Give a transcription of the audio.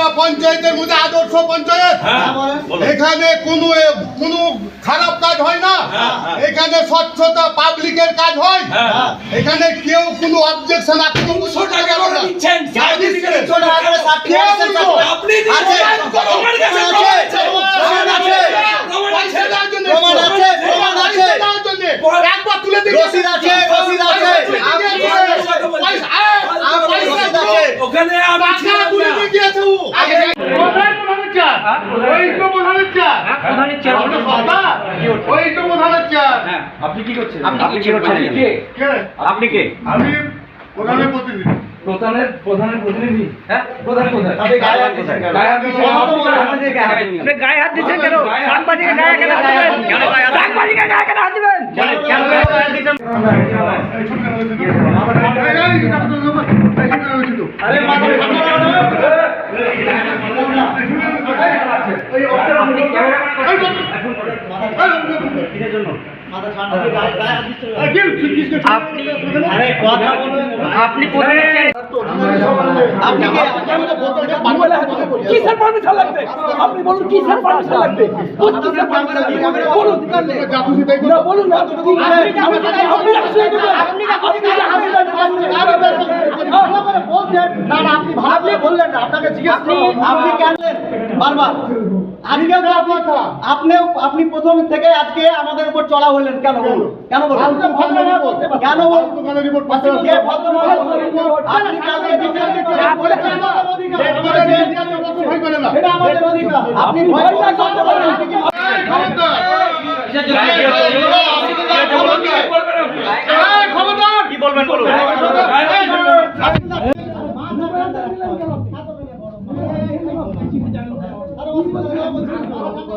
গোটা পঞ্চায়েতের মধ্যে আদর্শ পঞ্চায়েত। হ্যাঁ এখানে কোনো কোনো খারাপ কাজ হয় না। এখানে স্বচ্ছতা পাবলিকের কাজ হয়। হ্যাঁ। এখানে কেউ কোনো অবজেকশন দুশো টাকা দিচ্ছেন। আমার। একবার তুলে দিন। রসিদ আছে, রসিদ। আছে। ওখানে আমি টাকা ছিলাম তুলে না। দিয়ে গিয়েছে ও। কোথায় প্রধানের চার? ওই তো প্রধানের চার। আমরা সস্তা? ওই তো প্রধানের চার। আপনি কি করছেন? আপনি কি করছেন? কে? আপনি কে? আমি প্রধানের প্রতিনিধি। প্রধানের প্রধানের প্রতিনিধি? হ্যাঁ? প্রধান কোথায়? আপনি গায়ে হাত দিচ্ছেন গায়ে হাত দিচ্ছেন। গায়ে হাত দিচ্ছেন। কেন? সাংবাদিকের গায়ে কেন? হাত দিবেন? সাংবাদিকের গায়ে কেন হাত দিবেন? কেন কেন গায়ে হাত দিচ্ছেন? এই ছোট আপনি কিসের পারমিশন লাগবে বলুন কিসের পারমিশন লাগবে। না না আপনি করে বললেন না। আপনাকে জিজ্ঞেস করব, আপনি কেন? বারবার আপনি আপনি প্রথম থেকে আজকে আমাদের উপর চড়া হলেন কেন বলুন? কেন? বলুন? ফালতু ভদ্রভাবে বলতে পারেন। কেন। কে ভদ্রভাবে বলুন?